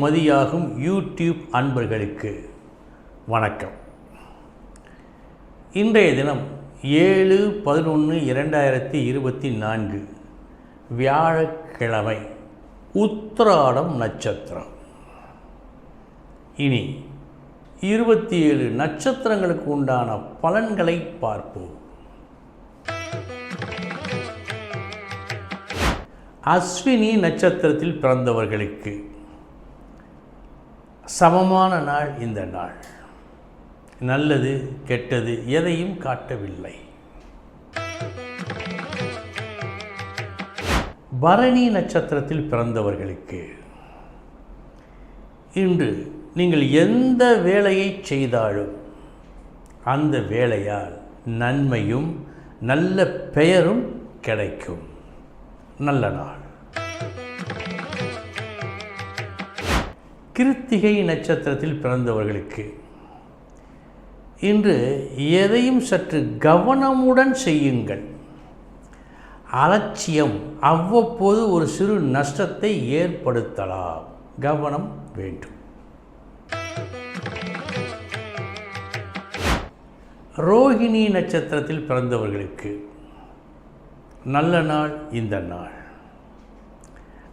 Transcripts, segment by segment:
மதியாகும் YouTube அன்பர்களுக்கு வணக்கம். இன்றைய தினம் ஏழு பதினொன்று இரண்டாயிரத்தி இருபத்தி நான்கு வியாழக்கிழமை உத்திராடம் நட்சத்திரம். இனி இருபத்தி ஏழு நட்சத்திரங்களுக்கு உண்டான பலன்களை பார்ப்போம். அஸ்வினி நட்சத்திரத்தில் பிறந்தவர்களுக்கு சமமான நாள் இந்த நாள். நல்லது கெட்டது எதையும் காட்டவில்லை. பரணி நட்சத்திரத்தில் பிறந்தவர்களுக்கு இன்று நீங்கள் எந்த வேலையை செய்தாலும் அந்த வேலையால் நன்மையும் நல்ல பெயரும் கிடைக்கும். நல்ல நாள். கிருத்திகை நட்சத்திரத்தில் பிறந்தவர்களுக்கு. இன்று எதையும் சற்று கவனமுடன் செய்யுங்கள். அலட்சியம் அவ்வப்போது ஒரு சிறு நஷ்டத்தை ஏற்படுத்தலாம். கவனம் வேண்டும். ரோகிணி நட்சத்திரத்தில் பிறந்தவர்களுக்கு நல்ல நாள் இந்த நாள்.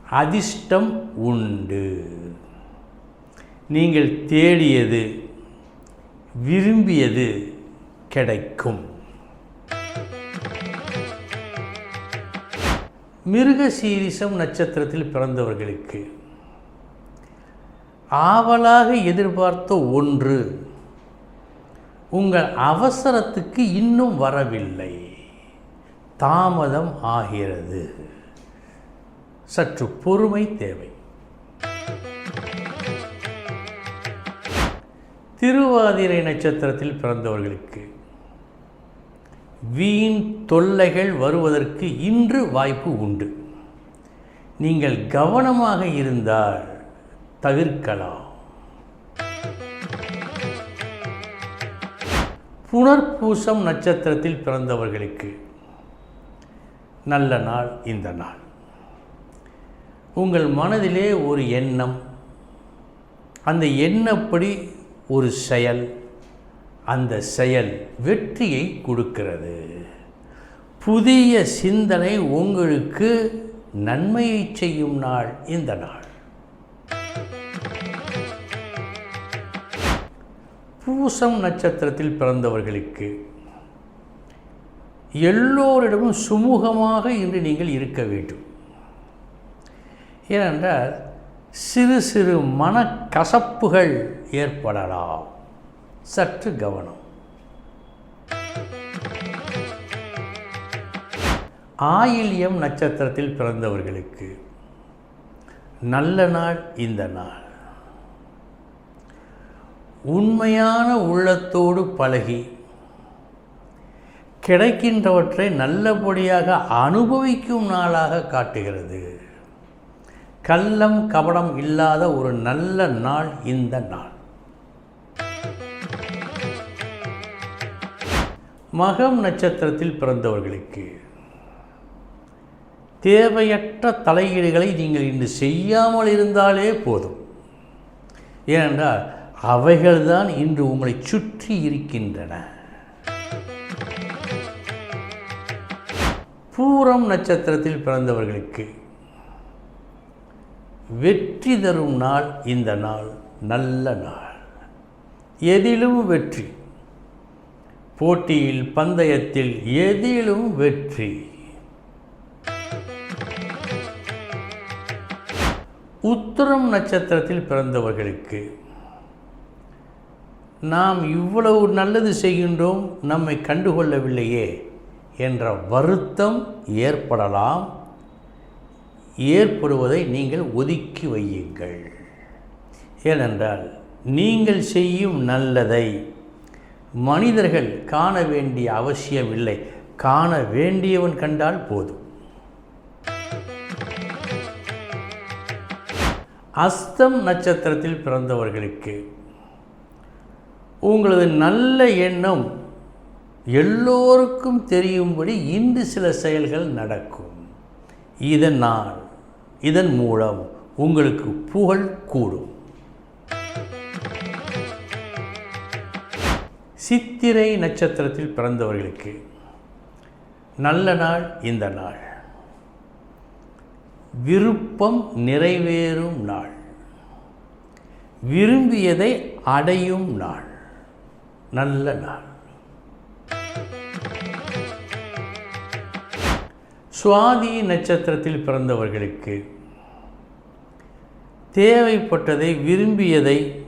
அதிர்ஷ்டம் உண்டு. நீங்கள் தேடியது விரும்பியது கிடைக்கும். மிருக சீரிசம் நட்சத்திரத்தில் பிறந்தவர்களுக்கு ஆவலாக எதிர்பார்த்த ஒன்று உங்கள் அவசரத்துக்கு இன்னும் வரவில்லை. தாமதம் ஆகிறது. சற்று பொறுமை தேவை. திருவாதிரை நட்சத்திரத்தில் பிறந்தவர்களுக்கு வீண் தொல்லைகள் வருவதற்கு இன்று வாய்ப்பு உண்டு. நீங்கள் கவனமாக இருந்தால் தவிர்க்கலாம். புனர்பூசம் நட்சத்திரத்தில் பிறந்தவர்களுக்கு நல்ல நாள் இந்த நாள். உங்கள் மனதிலே ஒரு எண்ணம். அந்த எண்ணப்படி ஒரு செயல் அந்த செயல் வெற்றியை கொடுக்கிறது. புதிய சிந்தனை உங்களுக்கு நன்மையை செய்யும் நாள் இந்த நாள். பூசம் நட்சத்திரத்தில் பிறந்தவர்களுக்கு எல்லோரிடமும் சுமூகமாக இன்று நீங்கள் இருக்க வேண்டும். ஏனென்றால் சிறு சிறு மனக்கசப்புகள் ஏற்படலாம். சற்று கவனம். ஆயில்யம் நட்சத்திரத்தில் பிறந்தவர்களுக்கு நல்ல நாள் இந்த நாள். உண்மையான உள்ளத்தோடு பழகி கிடைக்கின்றவற்றை நல்லபடியாக அனுபவிக்கும் நாளாக காட்டுகிறது. கள்ளம் கபடம் இல்லாத ஒரு நல்ல நாள் இந்த நாள். மகம் நட்சத்திரத்தில் பிறந்தவர்களுக்கு தேவையற்ற தலையீடுகளை நீங்கள் இன்று செய்யாமல் இருந்தாலே போதும். ஏனென்றால் அவைகள்தான் இன்று உங்களை சுற்றி இருக்கின்றன. பூரம் நட்சத்திரத்தில் பிறந்தவர்களுக்கு வெற்றி தரும் நாள் இந்த நாள் நல்ல நாள். எதிலும் வெற்றி. போட்டியில் பந்தயத்தில் எதிலும் வெற்றி. உத்தரம் நட்சத்திரத்தில் பிறந்தவர்களுக்கு நாம் இவ்வளவு நல்லது செய்கின்றோம் நம்மை கண்டுகொள்ளவில்லையே என்ற வருத்தம் ஏற்படலாம். ஏற்படுவதை நீங்கள் ஒதுக்கி வையுங்கள். ஏனென்றால் நீங்கள் செய்யும் நல்லதை மனிதர்கள் காண வேண்டிய அவசியம் இல்லை காண வேண்டியவன் கண்டால் போதும். அஸ்தம் நட்சத்திரத்தில் பிறந்தவர்களுக்கு உங்களது நல்ல எண்ணம் எல்லோருக்கும் தெரியும்படி இன்று சில செயல்கள் நடக்கும். இதனால் இதன் மூலம் உங்களுக்கு புகழ் கூடும். சித்திரை நட்சத்திரத்தில் பிறந்தவர்களுக்கு நல்ல நாள் இந்த நாள். விருப்பம் நிறைவேறும் நாள். விரும்பியதை அடையும் நாள். நல்ல நாள். சுவாதி நட்சத்திரத்தில் பிறந்தவர்களுக்கு தேவைப்பட்டதை விரும்பியதை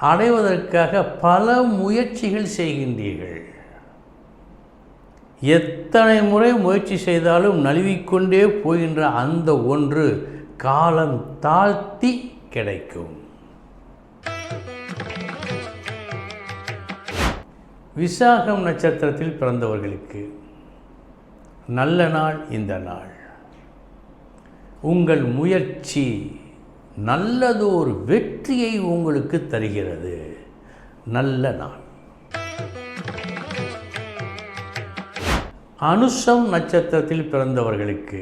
அடைவதற்காக பல முயற்சிகள் செய்கின்றீர்கள். எத்தனை முறை முயற்சி செய்தாலும் நழுவிக்கொண்டே போகின்ற அந்த ஒன்று காலம் தாழ்த்தி கிடைக்கும். விசாகம் நட்சத்திரத்தில் பிறந்தவர்களுக்கு நல்ல நாள் இந்த நாள். உங்கள் முயற்சி நல்லதொரு வெற்றியை உங்களுக்கு தருகிறது. நல்ல நாள். அனுஷம் நட்சத்திரத்தில் பிறந்தவர்களுக்கு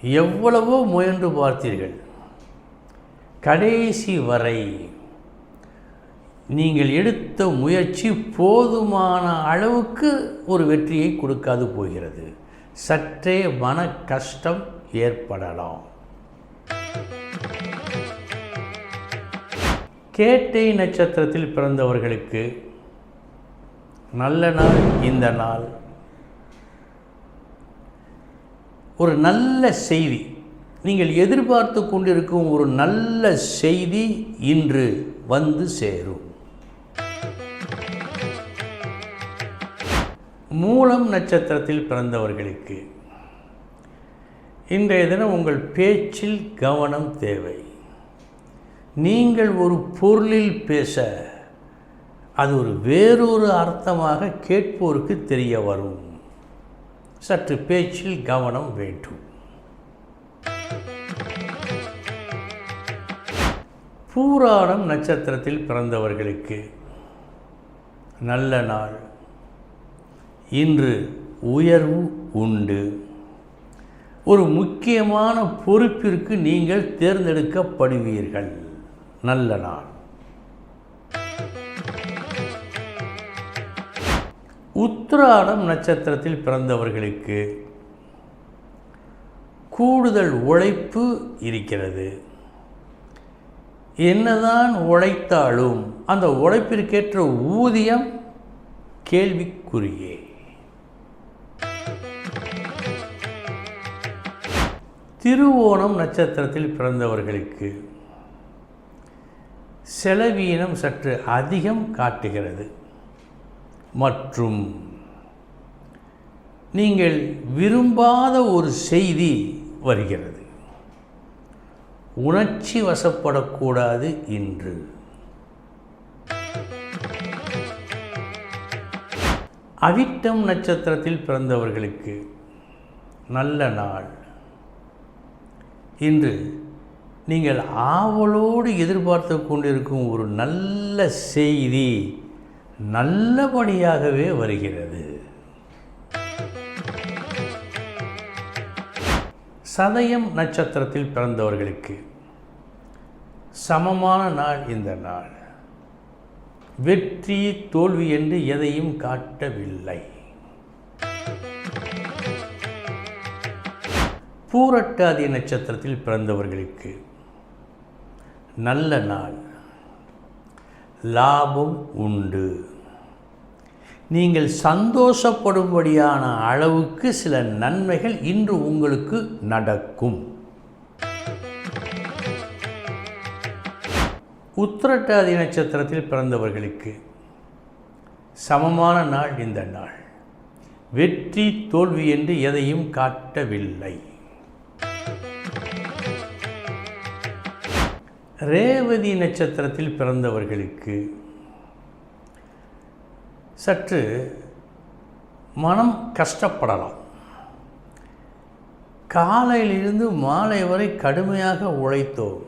எவ்வளவோ முயன்று பார்த்தீர்கள். கடைசி வரை நீங்கள் எடுத்த முயற்சி போதுமான அளவுக்கு ஒரு வெற்றியை கொடுக்காது போகிறது. சற்றே மன கஷ்டம் ஏற்படலாம். கேட்டை நட்சத்திரத்தில் பிறந்தவர்களுக்கு நல்ல நாள் இந்த நாள். ஒரு நல்ல செய்தி. நீங்கள் எதிர்பார்த்து கொண்டிருக்கும் ஒரு நல்ல செய்தி இன்று வந்து சேரும். மூலம் நட்சத்திரத்தில் பிறந்தவர்களுக்கு இன்றைய தினம் உங்கள் பேச்சில் கவனம் தேவை. நீங்கள் ஒரு பொருளில் பேச அது ஒரு வேறொரு அர்த்தமாக கேட்போருக்கு தெரிய வரும். சற்று பேச்சில் கவனம் வேண்டும். பூராடம் நட்சத்திரத்தில் பிறந்தவர்களுக்கு நல்ல நாள். இன்று உயர்வு உண்டு. ஒரு முக்கியமான பொறுப்பிற்கு நீங்கள் தேர்ந்தெடுக்கப்படுவீர்கள். நல்ல நாள். உத்திராடம் நட்சத்திரத்தில் பிறந்தவர்களுக்கு கூடுதல் உழைப்பு இருக்கிறது. என்னதான் உழைத்தாலும் அந்த உழைப்பிற்கேற்ற ஊதியம் கேள்விக்குரியே திருவோணம் நட்சத்திரத்தில் பிறந்தவர்களுக்கு செலவீனம் சற்று அதிகம் காட்டுகிறது. மற்றும் நீங்கள் விரும்பாத ஒரு செய்தி வருகிறது. உணர்ச்சி வசப்படக்கூடாது இன்று. அவிட்டம் நட்சத்திரத்தில் பிறந்தவர்களுக்கு நல்ல நாள். இன்று நீங்கள் ஆவலோடு எதிர்பார்த்து கொண்டிருக்கும் ஒரு நல்ல செய்தி நல்லபடியாகவே வருகிறது. சதயம் நட்சத்திரத்தில் பிறந்தவர்களுக்கு சமமான நாள் இந்த நாள். வெற்றி தோல்வி என்று எதையும் காட்டவில்லை. பூரட்டாதி நட்சத்திரத்தில் பிறந்தவர்களுக்கு நல்ல நாள். லாபம் உண்டு. நீங்கள் சந்தோஷப்படும்படியான அளவுக்கு சில நன்மைகள் இன்று உங்களுக்கு நடக்கும். உத்திரட்டாதி நட்சத்திரத்தில் பிறந்தவர்களுக்கு சமமான நாள் இந்த நாள். வெற்றி தோல்வி என்று எதையும் காட்டவில்லை. ரேவதி நட்சத்திரத்தில் பிறந்தவர்களுக்கு சற்று மனம் கஷ்டப்படலாம். காலையிலிருந்து மாலை வரை கடுமையாக உழைத்தோம்.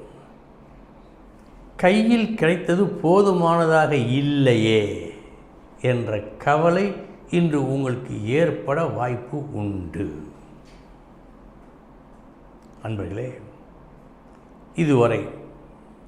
கையில் கிடைத்தது போதுமானதாக இல்லையே என்ற கவலை இன்று உங்களுக்கு ஏற்பட வாய்ப்பு உண்டு. அன்பர்களே இதுவரை